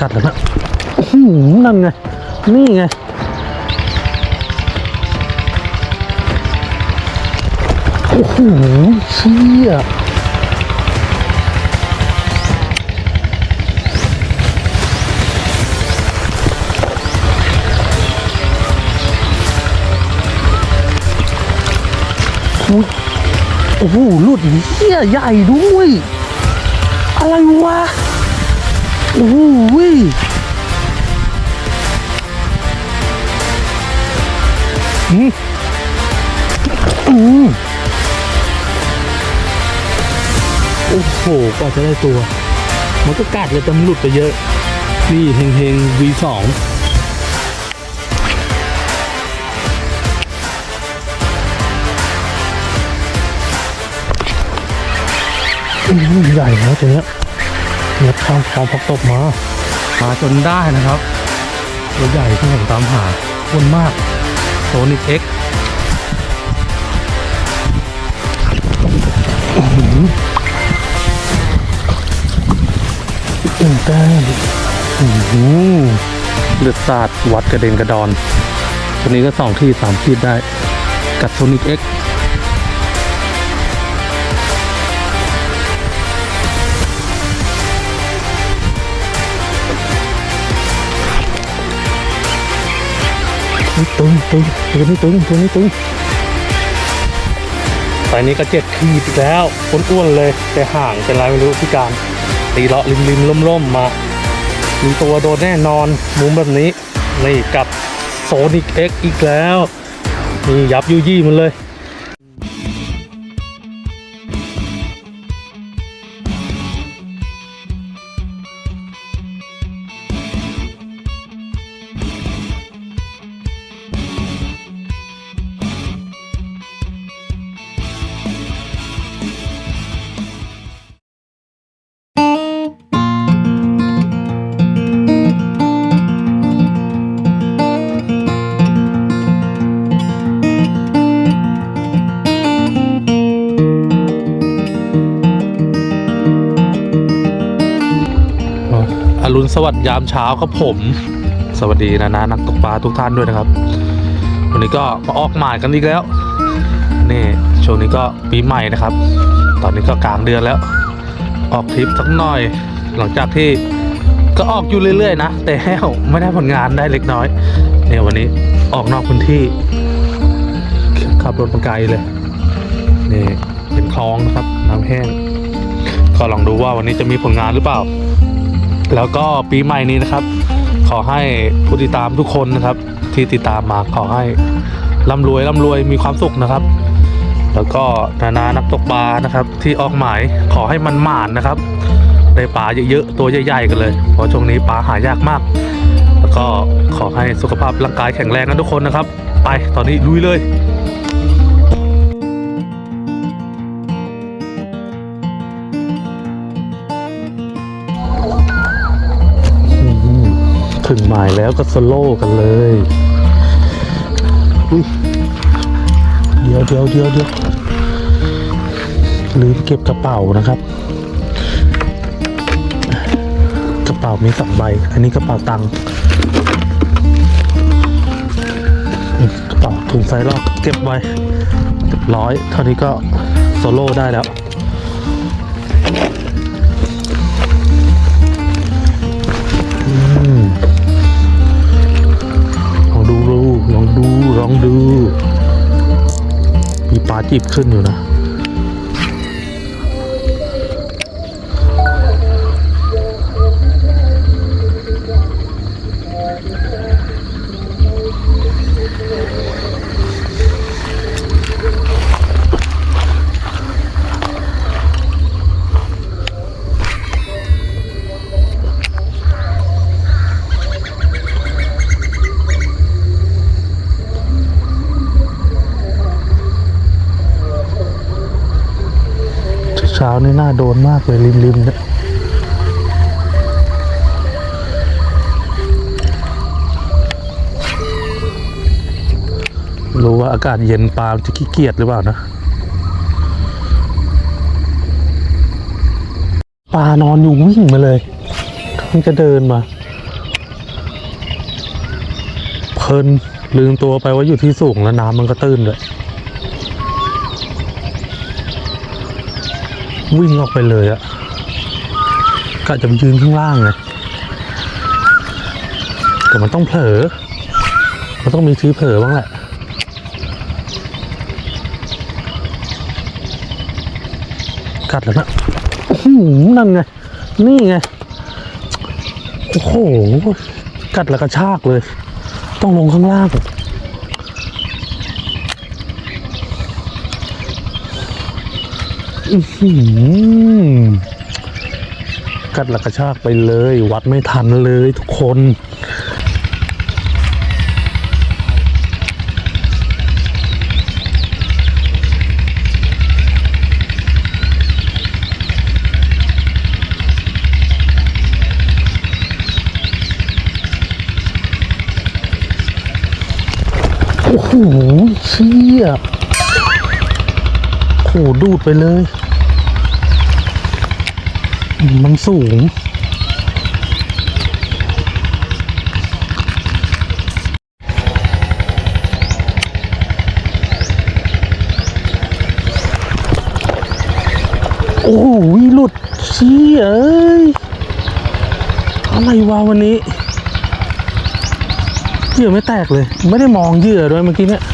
กัดแล้วนะอื้อหือนั่นไง นี่ไง โอ้โหเชี่ยโอ้โหหลุดเชี่ยใหญ่ด้วย อะไรวะ โอ้โหอืมอืมโอ้โหกว่าจะได้ตัว มันก็กัดเลยแต่มันหลุดไปเยอะ นี่เฮงเฮง V2 อืมใหญ่แล้วตัวเนี้ย เนี่ยข้ามคลองพักตกมา มาจนได้นะครับ ตัวใหญ่ที่ผมตามหาอ้วนมากโซนิกเอ็กตื่นเต้นเลือดสาดวัดกระเด็นกระดอน ตัวนี้ก็สองที่สามขีดได้ กัดโซนิกเอ็กซ์ ตึงตึงตัวนี้ตึงตัวนี้ตึงไซส์นี้ก็เจ็ดขีดอีกแล้วอ้วนๆเลย แต่ห่างเป็นไรไม่รู้พี่การตีเลาะริมริมล่มล่มๆมามีตัวโดนแน่นอนมุมแบบนี้นี่กับโซนิกเอ็กอีกแล้วนี่ยับยุยี่มันเลย สวัสดิ์ยามเช้าครับผม สวัสดีนะนะนักตกปลาทุกท่านด้วยนะครับ วันนี้ก็มาออกหมายกันอีกแล้วนี่ช่วงนี้ก็ปีใหม่นะครับ ตอนนี้ก็กลางเดือนแล้ว ออกทริปสักหน่อย หลังจากที่ก็ออกอยู่เรื่อยๆนะ แต่แห้วไม่ได้ผลงานได้เล็กน้อยเนี่ยวันนี้ออกนอกพื้นที่ ขับรถมาไกลเลยนี่เป็นคลองนะครับ น้ำแห้ง ก็ลองดูว่าวันนี้จะมีผลงานหรือเปล่า แล้วก็ปีใหม่นี้นะครับ ขอให้ผู้ติดตามทุกคนนะครับ ที่ติดตามมาขอให้ร่ำรวยร่ำรวยมีความสุขนะครับ แล้วก็นานานักตกปลานะครับ ที่ออกหมายขอให้มันหมานนะครับได้ปลาเยอะๆตัวใหญ่ๆกันเลย เพราะช่วงนี้ปลาหายากมาก แล้วก็ขอให้สุขภาพร่างกายแข็งแรงกันทุกคนนะครับ ไปตอนนี้ลุยเลย หมายแล้วก็สโลว์กันเลยเดี๋ยวเดี๋ยวเดี๋ยวเดี๋ยวลืมเก็บกระเป๋านะครับ กระเป๋ามีสองใบ อันนี้กระเป๋าตังค์กระเป๋าถุงไซส์ลอกเก็บไว้เรียบร้อยเท่านี้ก็โซโล่ได้แล้ว ลองดู มีปลาจีบขึ้นอยู่นะ โดนมากเลยริมริมเนี่ยรู้ว่าอากาศเย็นปลาจะขี้เกียจหรือเปล่านะปลานอนอยู่วิ่งมาเลยกำลังจะเดินมา เพลินลืมตัวไปว่าอยู่ที่สูงแล้วน้ำมันก็ตื้นเลย วิ่งออกไปเลยอะกะจะไปยืนข้างล่างไงแต่มันต้องเผลอ มันต้องมีทีเผลอบ้างแหละกัดแล้วนะอื้อหือนั่นไง นี่ไง โอ้โห กัดแล้วกระชากเลย ต้องลงข้างล่าง อื้อหือ กัดแล้วกระชากไปเลย วัดไม่ทันเลยทุกคนโอ้โหเชี่ย หดูดไปเลย มันสูง โอ้โหหลุดเชี่ยเอ้ย อะไรวะวันนี้เหยื่อไม่แตกเลย ไม่ได้มองเหยื่อด้วยเมื่อกี้เนี่ยอุ๊ย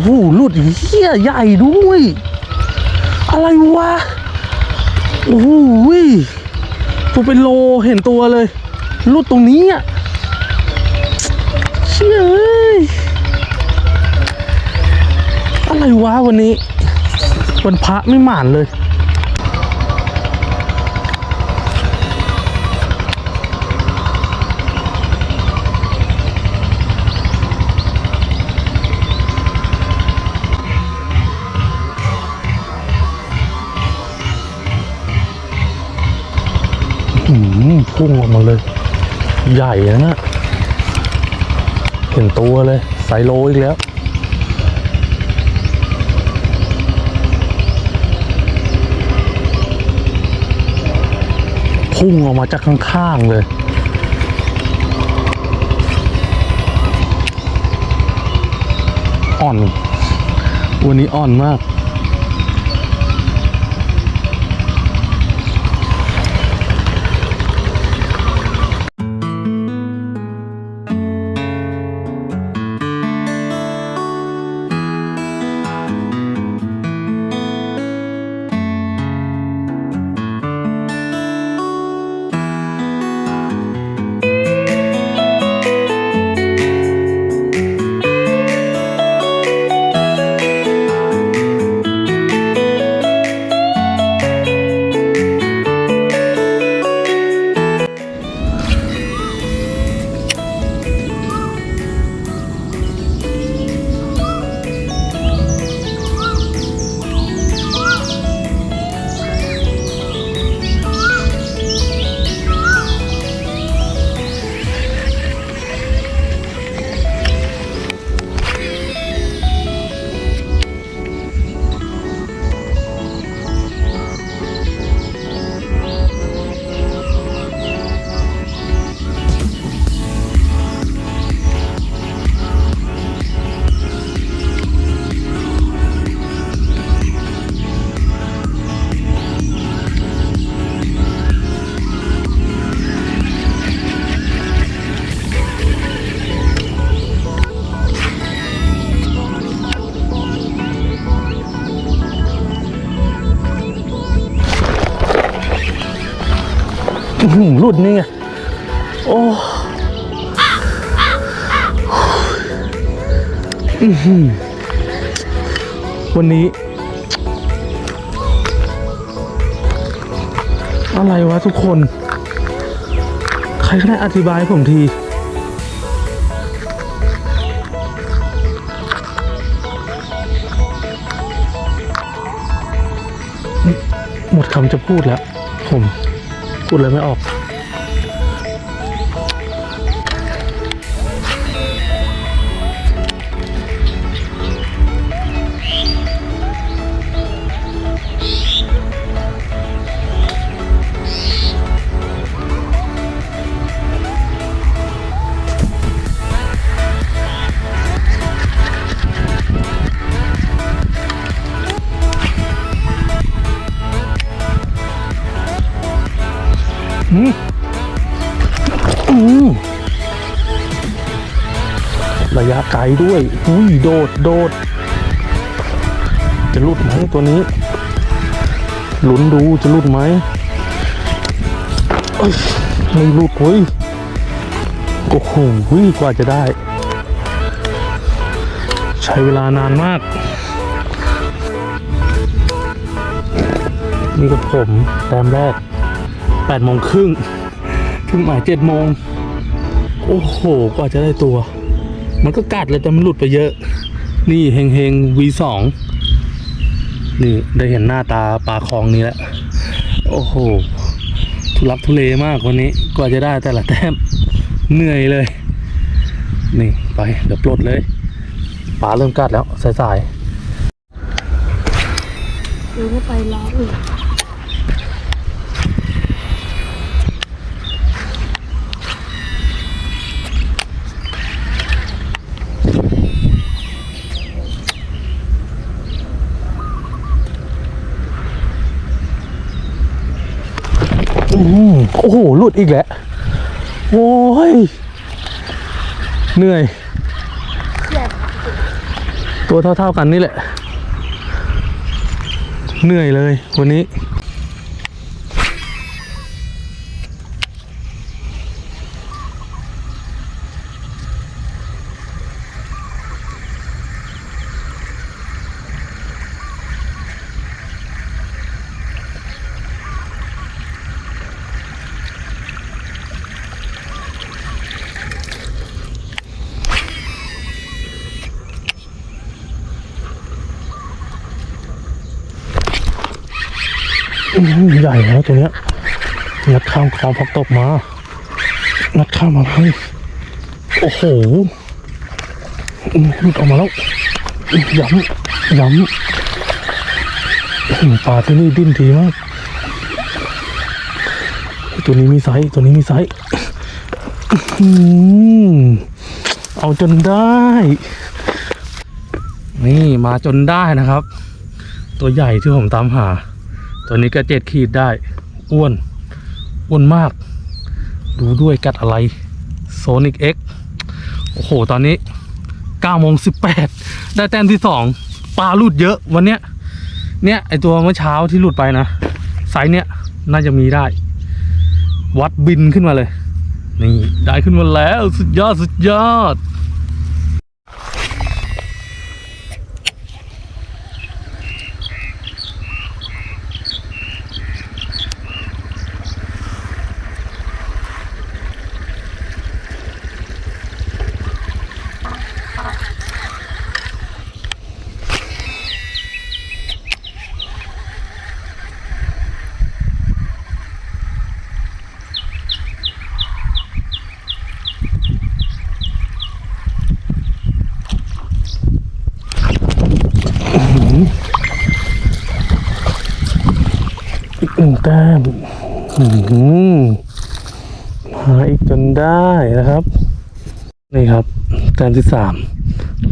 โอ้โหหลุดเฮียใหญ่ด้วย อะไรวะ โอ้โหตัวเป็นโลเห็นตัวเลยหลุดตรงนี้อะเชื่อเอ้ยอะไรวะวันนี้ วันพระไม่หมานเลย พุ่งออกมาเลย ใหญ่นะนะเห็นตัวเลย ไซโลอีกแล้ว พุ่งออกมาจากข้างๆเลยอ่อน วันนี้อ่อนมาก รุ่นี่ไง โอ้อือหือวันนี้ อะไรวะทุกคน ใครก็ได้อธิบายผมทีหมดคำจะพูดแล้ว ผม พูดอะไรไม่ออก ด้วยอุ้ยโดดโดด จะหลุดไหมตัวนี้ลุ้นดูจะหลุดไหมเอ้ยไม่หลุดเว้ยโอ้โหกว่าจะได้ ใช้เวลานานมาก นี่กับผมแต้มแรกแปดโมงครึ่งถึงหมายเจ็ดโมงโอ้โห กว่าจะได้ตัว มันก็กัดเลยแต่มันหลุดไปเยอะ นี่เฮงเฮง V2 นี่ได้เห็นหน้าตาปลาคลองนี้แล้ว โอ้โห ทุลักทุเลมากวันนี้กว่าจะได้แต่ละแต้มเหนื่อยเลย นี่ไป เดี๋ยวปลดเลยปลาเริ่มกัดแล้วสายหรือว่าไปล้ออื่น ๆอื้อหื อโอ้โหหลุดอีกแล้วโอ้ยเหนื่อย ตัวเท่าๆกันนี่แหละ เหนื่อยเลยวันนี้ ญ่แล้วตัวเนี้ยงัดข้ามคลองพักตบมางัดข้ามมาให้โอ้โหอื้อหลุดออกมาแล้วย้ำย้ำปลาที่นี่ดิ้นทีมากตัวนี้มีไซส์ตัวนี้มีไซส์อื้อหือเอาจนได้ นี่มาจนได้นะครับ ตัวใหญ่ที่ผมตามหา ตัวนี้ก็เจ็ดขีดได้ อ้วน อ้วนมาก ดูด้วยกัดอะไรโซนิกเอ็กโอ้โห ตอนนี้9โมง18 ได้แต้มที่สองปลาหลุดเยอะวันเนี้ย เนี่ย ไอตัวเมื่อเช้าที่หลุดไปนะไซส์เนี้ยน่าจะมีได้ วัดบินขึ้นมาเลย นี่ ได้ขึ้นมาแล้ว สุดยอด สุดยอด แต้มอื้อหือมาอีกจนได้นะครับ นี่ครับ แต้มที่สาม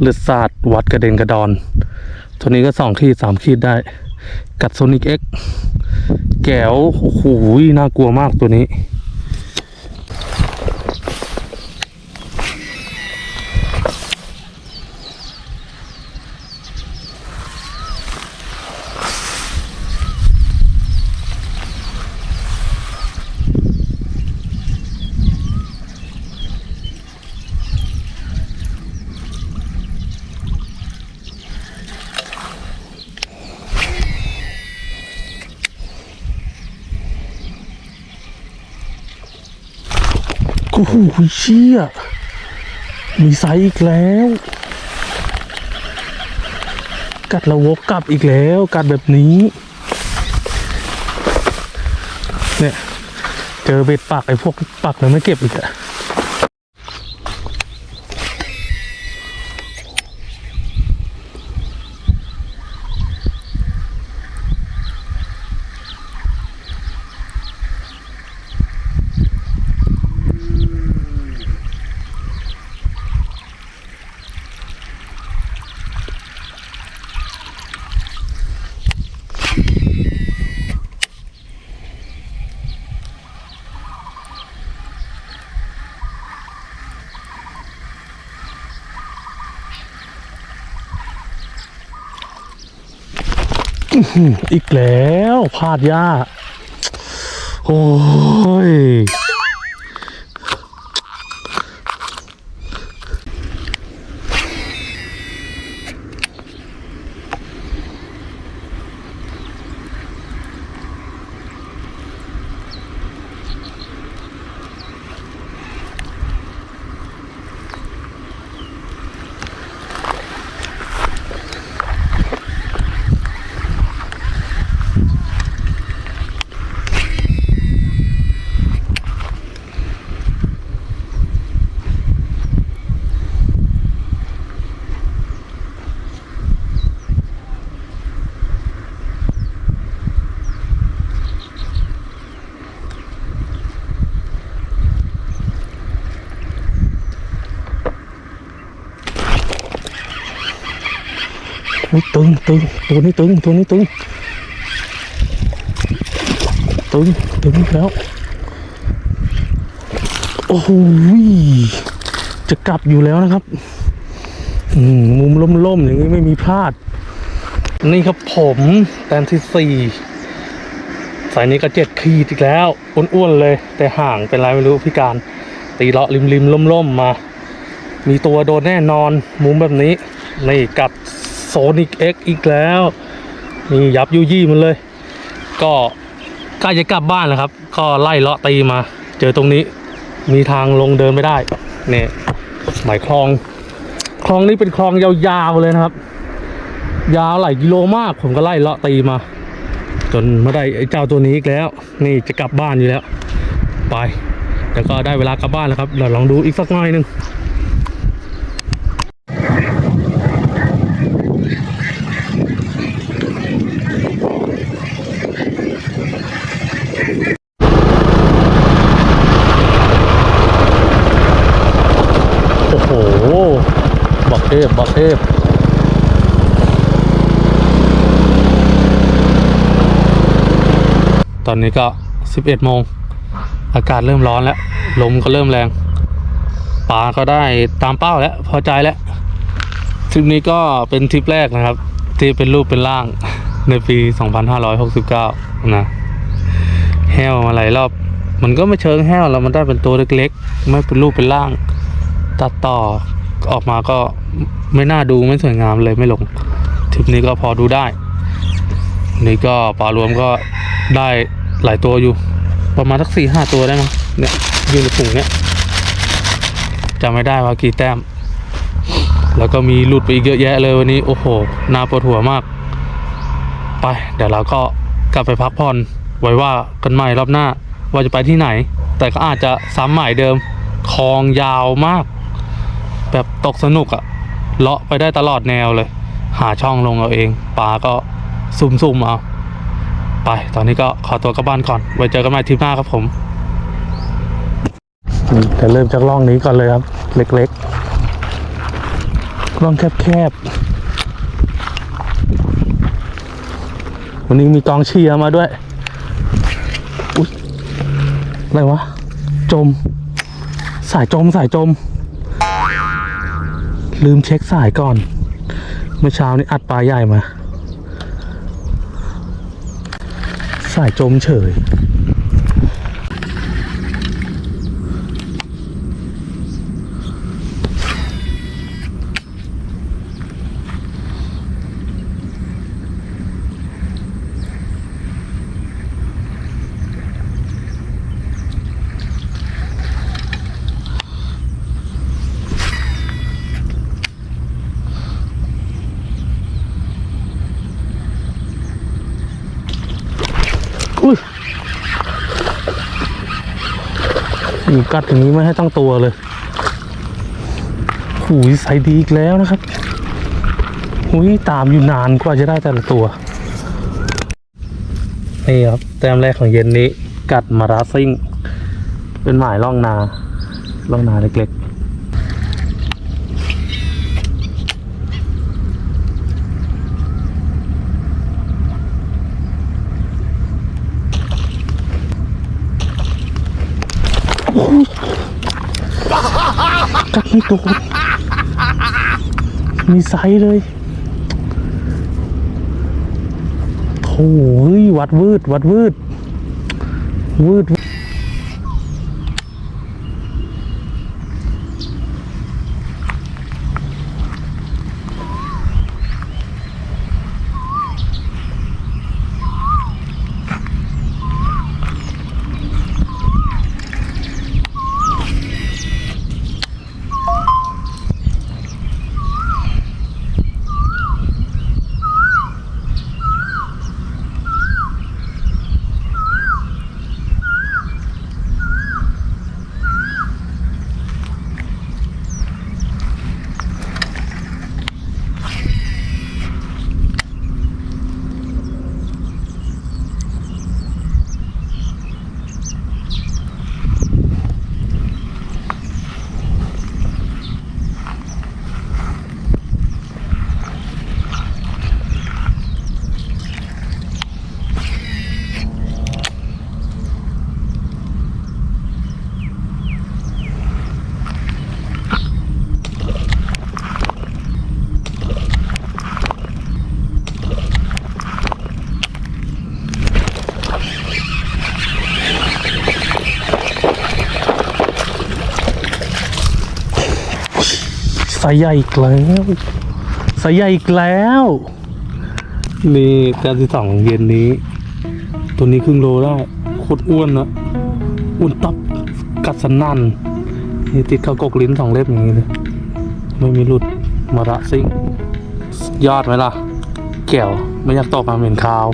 เลือดสาดวัดกระเด็นกระดอน ตัวนี้ก็สองขีดสามขีดได้ กัดโซนิกเอ็กแก้วโอ้โหน่ากลัวมากตัวนี้ โอ้โหเชี่ย มีไซส์อีกแล้ว กัดระวกกลับอีกแล้ว กัดแบบนี้ เนี่ย เจอเบ็ดปากไอ้พวกปักแล้วไม่เก็บอีกอะ อีกแล้วพลาดยากโอ้ย อุ๊ยตึงตึงตัวนี้ตึงตัวนี้ตึงตึงตึงแล้วโอ้โหจะกลับอยู่แล้วนะครับมุมล่มๆอย่างนี้ไม่มีพลาด นี่ครับผมแต้มที่สี่สายนี้ก็เจ็ดขีดอีกแล้วอ้วนๆเลย แต่ห่างเป็นไรไม่รู้พิการ ตีเลาะริมๆล่มๆมา มีตัวโดนแน่นอน มุมแบบนี้ นี่กับ โซนิกเอ็กอีกแล้ว นี่ยับยุยี่มันเลย ก็ใกล้จะกลับบ้านแล้วครับ ก็ไล่เลาะตีมา เจอตรงนี้มีทางลงเดินไม่ได้เนี่ยหมายคลอง คลองนี้เป็นคลองยาวๆเลยนะครับ ยาวหลายกิโลมากผมก็ไล่เลาะตีมา จนไม่ได้ไอ้เจ้าตัวนี้อีกแล้ว นี่จะกลับบ้านอยู่แล้ว ไปแต่ก็ได้เวลากลับบ้านแล้วครับเราลองดูอีกสักหน่อยหนึง โอ้โห บอกเทพบอกเทพตอนนี้ก็ 11 โมง อากาศเริ่มร้อนแล้ว ลมก็เริ่มแรง ปลาก็ได้ตามเป้าแล้ว พอใจแล้ว ทริปนี้ก็เป็นทริปแรกนะครับ ที่เป็นรูปเป็นร่างในปี 2569 นะ แห้วมาหลายรอบ มันก็ไม่เชิงแห้วแล้วมันได้เป็นตัวเล็กๆ ไม่เป็นรูปเป็นร่าง ตัดต่อออกมาก็ ไม่น่าดูไม่สวยงามเลยไม่ลงทริปนี้ก็พอดูได้ นี่ก็ปลารวมก็ได้หลายตัวอยู่ ประมาณสักสี่ห้าตัวได้มั้งเนี่ยอยู่ในถุงเนี่ยจำไม่ได้ว่ากี่แต้ม แล้วก็มีหลุดไปอีกเยอะแยะเลยวันนี้โอ้โหน่าปวดหัวมาก ไป เดี๋ยวเราก็กลับไปพักผ่อนไว้ว่ากันใหม่รอบหน้า ว่าจะไปที่ไหน แต่ก็อาจจะซ้ำใหม่เดิมคลองยาวมาก แบบตกสนุกอะ เลาะไปได้ตลอดแนวเลย หาช่องลงเอาเองปลาก็ซุ่มๆเอาไป ตอนนี้ก็ขอตัวกลับบ้านก่อน ไว้เจอกันใหม่ทริปหน้าครับผมจะเริ่มจากร่องนี้ก่อนเลยครับ เล็กๆร่องแคบๆวันนี้มีกองเชียร์มาด้วยอุ๊ยอะไรวะ จม สายจมสายจม ลืมเช็คสายก่อน เมื่อเช้านี้อัดปลาใหญ่มา สายจมเฉย กัดอย่างนี้ไม่ให้ตั้งตัวเลยหูยใส่ดีอีกแล้วนะครับหูยตามอยู่นานกว่าจะได้แต่ละตัว นี่ครับ แต้มแรกของเย็นนี้ กัดมาราซิ่ง เป็นหมายล่องนา ล่องนาเล็กๆ กัดไม่โดมีไซส์เลยโถ่วัดวืด วัดวืด วืดายใหญ่อีกแล้วสายใหญ่อีกแล้ว นี่การที่สองของเย็นนี้ ตัวนี้ครึ่งโลได้โคตรอ้วนนะอ้วนตับกัดสนั่นนี่ติดเข้ากกลิ้นสองเล็บอย่างนี้เลยไม่มีหลุดมาระซิ่งยอดไหมล่ะ แก้วไม่อยากตอกมาเหม็นคาว